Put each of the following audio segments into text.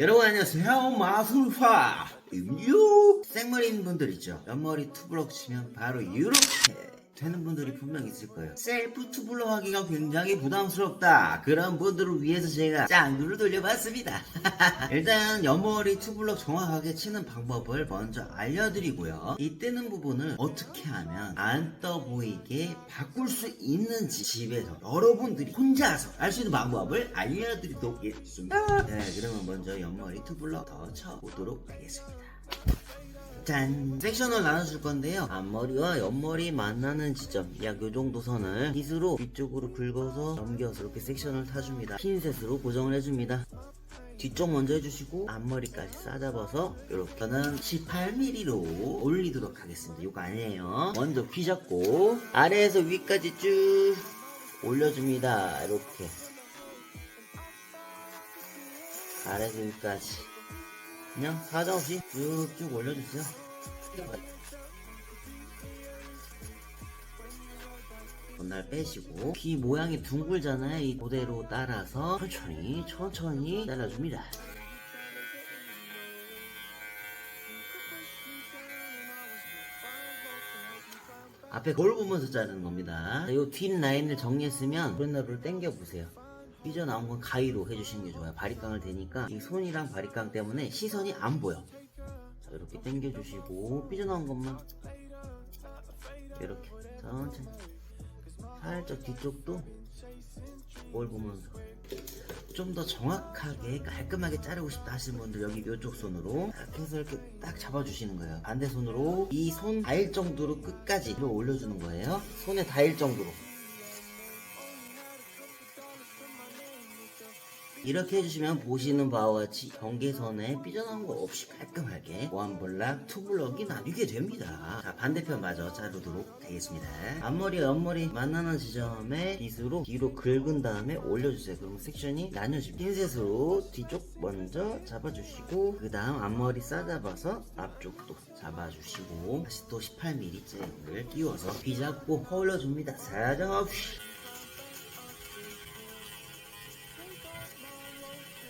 여러분 안녕하세요. 마술파 유. 생머리인 분들 있죠. 옆머리 투블럭 치면 바로 이렇게 되는 분들이 분명 있을 거예요. 셀프 투블럭 하기가 굉장히 부담스럽다. 그런 분들을 위해서 제가 짱구를 돌려봤습니다. 일단 옆머리 투블럭 정확하게 치는 방법을 먼저 알려드리고요. 이 뜨는 부분을 어떻게 하면 안 떠 보이게 바꿀 수 있는지 집에서 여러분들이 혼자서 알 수 있는 방법을 알려드리도록 하겠습니다. 네 그러면 먼저 옆머리 투블럭 더 쳐보도록 하겠습니다 짠! 섹션을 나눠줄 건데요. 앞머리와 옆머리 만나는 지점, 약 요 정도 선을 빗으로 위쪽으로 긁어서 넘겨서 이렇게 섹션을 타줍니다. 핀셋으로 고정을 해줍니다. 뒤쪽 먼저 해주시고 앞머리까지 싸잡아서 이렇게 저는 18mm로 올리도록 하겠습니다. 이거 아니에요. 먼저 귀 잡고 아래에서 위까지 쭉 올려줍니다. 이렇게 아래에서 위까지 그냥 사정없이 쭉쭉 올려주세요. 전날 빼시고 귀 모양이 둥글잖아요. 이 그대로 따라서 천천히 천천히 잘라줍니다. 앞에 거울 보면서 자르는 겁니다. 이 뒷 라인을 정리했으면 브랜더를 당겨 보세요. 삐져나온 건 가위로 해주시는 게 좋아요. 바리깡을 대니까 이 손이랑 바리깡 때문에 시선이 안 보여. 자, 이렇게 당겨주시고 삐져나온 것만 이렇게 천천히 살짝 뒤쪽도 뭘 보면서 좀 더 정확하게 깔끔하게 자르고 싶다 하시는 분들 여기 이쪽 손으로 딱 해서 이렇게 딱 잡아주시는 거예요 반대 손으로 이 손 닿을 정도로 끝까지 올려주는 거예요 손에 닿을 정도로 이렇게 해주시면 보시는 바와 같이 경계선에 삐져나온 거 없이 깔끔하게 원블락, 투블럭이 나뉘게 됩니다. 자 반대편 마저 자르도록 되겠습니다. 앞머리, 옆머리 만나는 지점에 빗으로 뒤로 긁은 다음에 올려주세요. 그러면 섹션이 나뉘어집니다. 핀셋으로 뒤쪽 먼저 잡아주시고 그 다음 앞머리 싸잡아서 앞쪽도 잡아주시고 다시 또 18mm 잭을 끼워서 귀 잡고 올려줍니다. 사정없이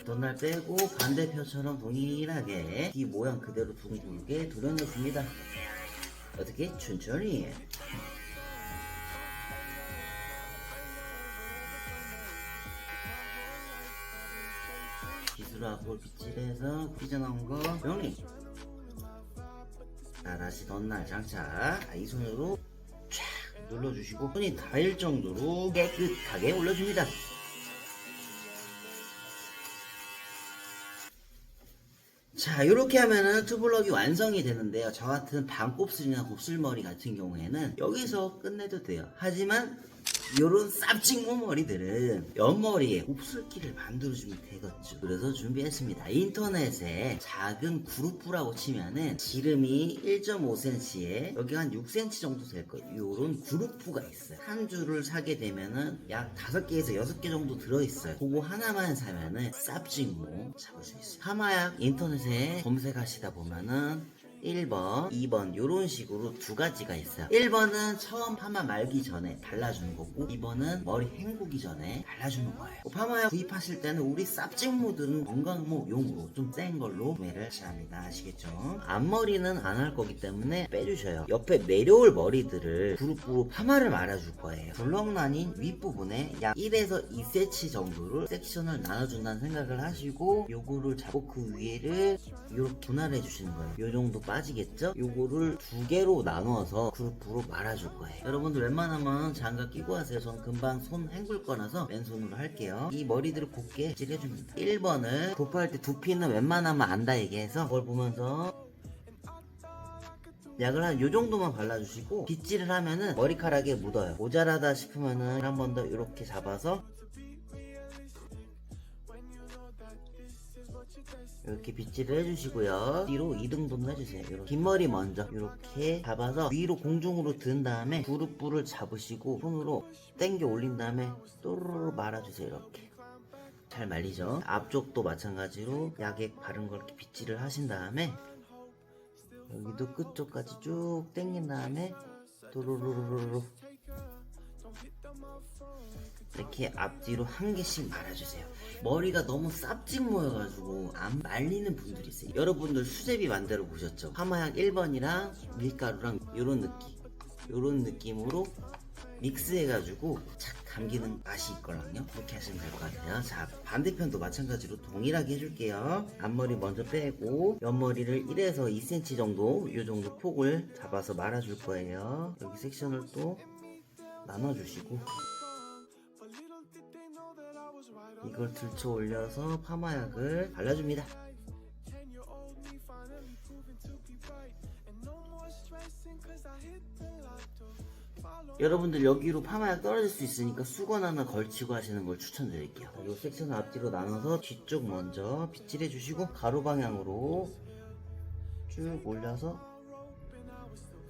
덧날 빼고 반대편처럼 동일하게 이 모양 그대로 둥글게 도려내줍니다. 어떻게? 천천히. 기술하고 빗질해서 삐져나온 거 정리. 자, 다시 덧날 장착. 자, 이 손으로 쫙 눌러주시고 손이 닿을 정도로 깨끗하게 올려줍니다. 자 이렇게 하면은 투블럭이 완성이 되는데요. 저 같은 반곱슬이나 곱슬머리 같은 경우에는 여기서 끝내도 돼요. 하지만 요런 쌉찍모 머리들은 옆머리에 곱슬기를 만들어주면 되겠죠. 그래서 준비했습니다. 인터넷에 작은 그룹부라고 치면은 지름이 1.5cm에 여기 한 6cm 정도 될 거예요. 요런 그룹부가 있어요. 한 줄을 사게 되면은 약 5개에서 6개 정도 들어있어요. 그거 하나만 사면은 쌉찍모 잡을 수 있어요. 하마약 인터넷에 검색하시다 보면은 1번, 2번 이런 식으로 두 가지가 있어요. 1번은 처음 파마 말기 전에 발라주는 거고 2번은 머리 헹구기 전에 발라주는 거예요. 파마약 구입하실 때는 우리 쌉찍모들은 건강모용으로 좀 센 걸로 구매를 하셔야 합니다. 아시겠죠? 앞머리는 안 할 거기 때문에 빼주셔요. 옆에 내려올 머리들을 그룹으로 파마를 말아줄 거예요. 블럭라인 윗부분에 약 1에서 2cm 정도를 섹션을 나눠준다는 생각을 하시고 요거를 잡고 그 위에를 이렇게 분할해 주시는 거예요. 요 정도 빠지겠죠? 요거를 두 개로 나눠서 그룹으로 말아줄 거예요. 여러분들 웬만하면 장갑 끼고 하세요. 전 금방 손 헹굴 거라서 맨손으로 할게요. 이 머리들을 곱게 찔해줍니다. 1번을 도포할 때 두피는 웬만하면 안다 얘기해서 그걸 보면서 약을 한 요 정도만 발라주시고 빗질을 하면은 머리카락에 묻어요. 모자라다 싶으면은 한 번 더 이렇게 잡아서 이렇게 빗질을 해주시고요. 뒤로 2등분 해주세요. 이렇게 긴 머리 먼저 이렇게 잡아서 위로 공중으로 든 다음에 무릎부를 잡으시고 손으로 당겨 올린 다음에 또르르 말아주세요. 이렇게. 잘 말리죠. 앞쪽도 마찬가지로 약액 바른 걸 이렇게 빗질을 하신 다음에 여기도 끝쪽까지 쭉 당긴 다음에 또르르르르 이렇게 앞뒤로 한 개씩 말아주세요. 머리가 너무 쌉찍 모여가지고 안 말리는 분들이 있어요. 여러분들 수제비 만들어 보셨죠? 파마약 1번이랑 밀가루랑 이런 느낌, 이런 느낌으로 믹스해가지고 착 감기는 맛이 있거든요. 그렇게 하시면 될 것 같아요. 자 반대편도 마찬가지로 동일하게 해줄게요. 앞머리 먼저 빼고 옆머리를 1에서 2cm 정도 이 정도 폭을 잡아서 말아줄 거예요. 여기 섹션을 또 나눠주시고 이걸 들쳐 올려서 파마약을 발라줍니다. 여러분들 여기로 파마약 떨어질 수 있으니까 수건 하나 걸치고 하시는 걸 추천드릴게요. 이 섹션 앞뒤로 나눠서 뒤쪽 먼저 빗질해 주시고 가로 방향으로 쭉 올려서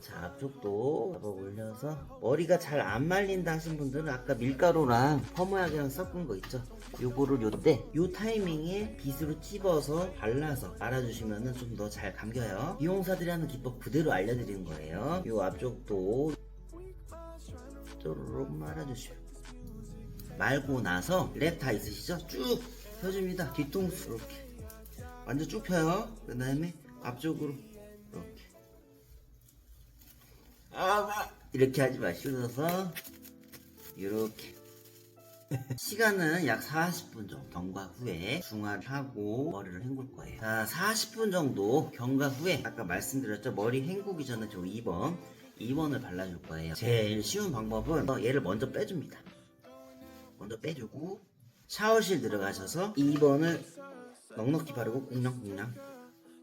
자 앞쪽도 잡아 올려서 머리가 잘 안 말린다 하신 분들은 아까 밀가루랑 퍼머약이랑 섞은 거 있죠? 요거를 요때 요 타이밍에 빗으로 찝어서 발라서 말아주시면은 좀더 잘 감겨요. 미용사들이 하는 기법 그대로 알려드리는 거예요. 요 앞쪽도 쪼르륵 말아주시고 말고 나서 랩 다 있으시죠? 쭉 펴줍니다. 뒤통수 이렇게. 완전 쭉 펴요. 그 다음에 앞쪽으로 이렇게 아, 이렇게 하지 마시고서 이렇게. 시간은 약 40분 정도. 경과 후에 중화를 하고 머리를 헹굴 거예요. 자 40분 정도 경과 후에 아까 말씀드렸죠. 머리 헹구기 전에 저 2번 2번을 발라줄 거예요. 제일 쉬운 방법은 얘를 먼저 빼줍니다. 먼저 빼주고 샤워실 들어가셔서 2번을 넉넉히 바르고 꽁냥꽁냥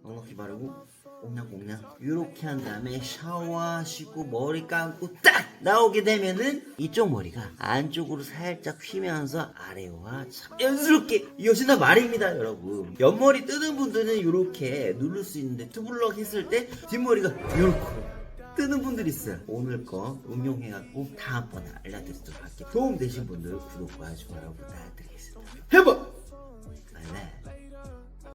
넉넉히 바르고 꽁냥꽁냥. 이렇게 한 다음에 샤워하시고 머리 감고 딱 나오게 되면은 이쪽 머리가 안쪽으로 살짝 휘면서 아래와 자연스럽게 이것이나 말입니다 여러분. 옆머리 뜨는 분들은 이렇게 누를 수 있는데 투블럭 했을 때 뒷머리가 이렇게 뜨는 분들 있어요. 오늘 거 응용해갖고 다음번에 알려드리도록 할게요. 도움 되신 분들 구독과 좋아요 부탁드리겠습니다. 해봐! 네.